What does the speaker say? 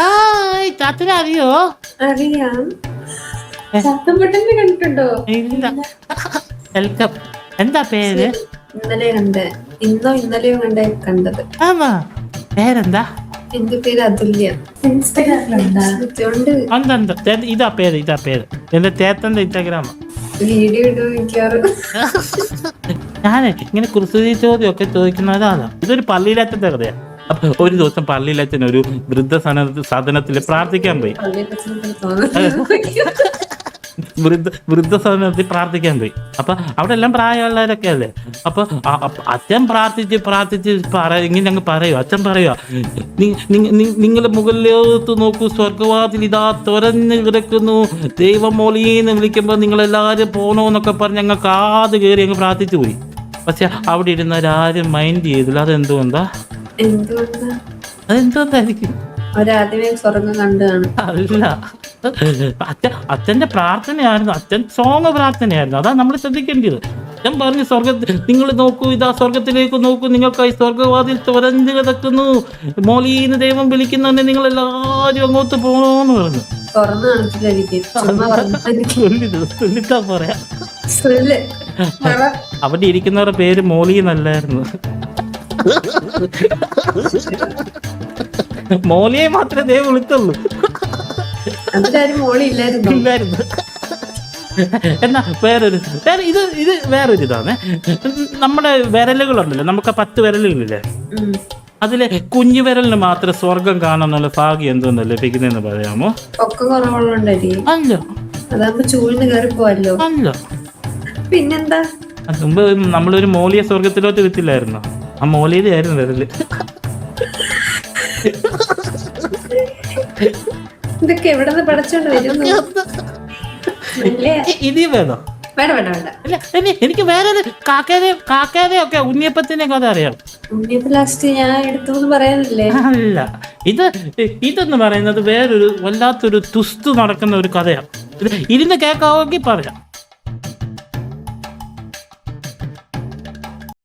ആ ചാത്തിന് അറിയോ? അറിയാം. ചാത്തപ്പൊട്ടനെ കണ്ടിട്ടുണ്ടോ? ഇല്ല. വെൽക്കം എന്താ പേര്? ഇന്നലെ കണ്ട്. ഇന്നോ ഇന്നലെയോ കണ്ട കണ്ടത്. ആമാ പേരെന്താ? എന്റെ പേര് അതുല്യ. ഇൻസ്റ്റാഗ്രാമിലുണ്ട്. ഇതാ പേര് ഇതാ പേര്. എന്റെ തേത്തന്റെ ഇൻസ്റ്റാഗ്രാം വീഡിയോ ഇടും മിക്കവാറും. ഞാനേ ഇങ്ങനെ കുറുസുതി ചോദ്യമൊക്കെ ചോദിക്കുന്ന ഒരാളാണ് ഇതൊരു പള്ളിയിലച്ചന്റെ കഥയാണ് അപ്പൊ ഒരു ദിവസം പള്ളിയിലച്ഛൻ ഒരു വൃദ്ധ സദനത്തിൽ പ്രാർത്ഥിക്കാൻ പോയി. വൃദ്ധ വൃദ്ധ വൃദ്ധസദനത്തിൽ പ്രാർത്ഥിക്കാൻ പോയി. അപ്പൊ അവിടെ എല്ലാം പ്രായമുള്ളവരൊക്കെ അല്ലേ? അപ്പൊ അച്ഛൻ പ്രാർത്ഥിച്ച് പ്രാർത്ഥിച്ച് പറ ഇങ്ങനെ ഞങ്ങൾ പറയുക അച്ഛൻ പറയുക നിങ്ങൾ മുകളിലോട്ട് നോക്കൂ സ്വർഗവാതിൽ ഇതാ തുറന്ന് കിടക്കുന്നു. ദൈവം മോളീന്ന് വിളിക്കുമ്പോൾ നിങ്ങൾ എല്ലാവരും പോണോന്നൊക്കെ പറഞ്ഞ് അങ്ങ് കാത് കയറി അങ്ങ് പ്രാർത്ഥിച്ചു പോയി. പക്ഷെ അവിടെ ഇരുന്നവരാരും മൈൻഡ് ചെയ്തില്ല. അതെന്തുകൊണ്ടാ? അതെന്തുകൊണ്ടായിരിക്കും? അല്ല. അച്ഛൻ അച്ഛന്റെ പ്രാർത്ഥനയായിരുന്നു. അച്ഛൻ സോങ് പ്രാർത്ഥനയായിരുന്നു. അതാ നമ്മൾ ശ്രദ്ധിക്കേണ്ടത്. ഞാൻ പറഞ്ഞു സ്വർഗത്തിൽ നിങ്ങൾ നോക്കൂ ഇതാ സ്വർഗത്തിലേക്ക് നോക്കൂ. നിങ്ങൾക്കായി സ്വർഗവാതിൽ തുറന്നു കിടക്കുന്നു. മോളീന്ന് ദൈവം വിളിക്കുന്നതന്നെ നിങ്ങൾ എല്ലാവരും അങ്ങോട്ട് പോണോന്ന് പറഞ്ഞു. തുറന്നു കാണിച്ചില്ല പറയാ. അവിടെ ഇരിക്കുന്നവരുടെ പേര് മോളി എന്നല്ലായിരുന്നു. മോളിയെ മാത്രമേ ദേ വിളിച്ചുള്ളൂ ഇല്ലായിരുന്നു. എന്നാ വേറൊരു വേറെ ഇത് ഇത് വേറൊരു ഇതാണ്. നമ്മുടെ വിരലുകളുണ്ടല്ലോ നമുക്ക് പത്ത് വിരലുകളില്ലേ? അതിലെ കുഞ്ഞു വിരലിന് മാത്രം സ്വർഗം കാണാനുള്ള ഭാഗ്യം എന്തോന്ന് ലഭിക്കുന്നെന്ന് പറയാമോ? അല്ലോ. അതാകുമ്പോ കയറി പോവല്ലോ അല്ല. പിന്നെന്താ? മുമ്പ് നമ്മളൊരു മോലിയ സ്വർഗത്തിലോട്ട് വിത്തില്ലായിരുന്നോ ആ ആയിരുന്നു വിരൽ. ഇതൊക്കെ എവിടെ നിന്ന് പഠിച്ചോണ്ട് വരുന്നു? അല്ലേ? വേണോ? വേണ്ട വേണ്ട വേണ്ട. ഇല്ല ഇനി എനിക്ക് വേറെ കാക്കേനെ കാക്കേനെ ഒക്കെ ഉണ്ണിയപ്പത്തിനെ കഥ അറിയാം ഉണ്ണിയപ്പ് ലാസ്റ്റ് ഞാൻ എടുത്തു പറയാനില്ലേ? അല്ല. ഇത് ഇതെന്ന് പറയുന്നത് വേറൊരു വല്ലാത്തൊരു തുസ്തു നടക്കുന്ന ഒരു കഥയാണ് ഇത് ഇരുന്ന് കേൾക്കാമെങ്കിൽ പറയാം.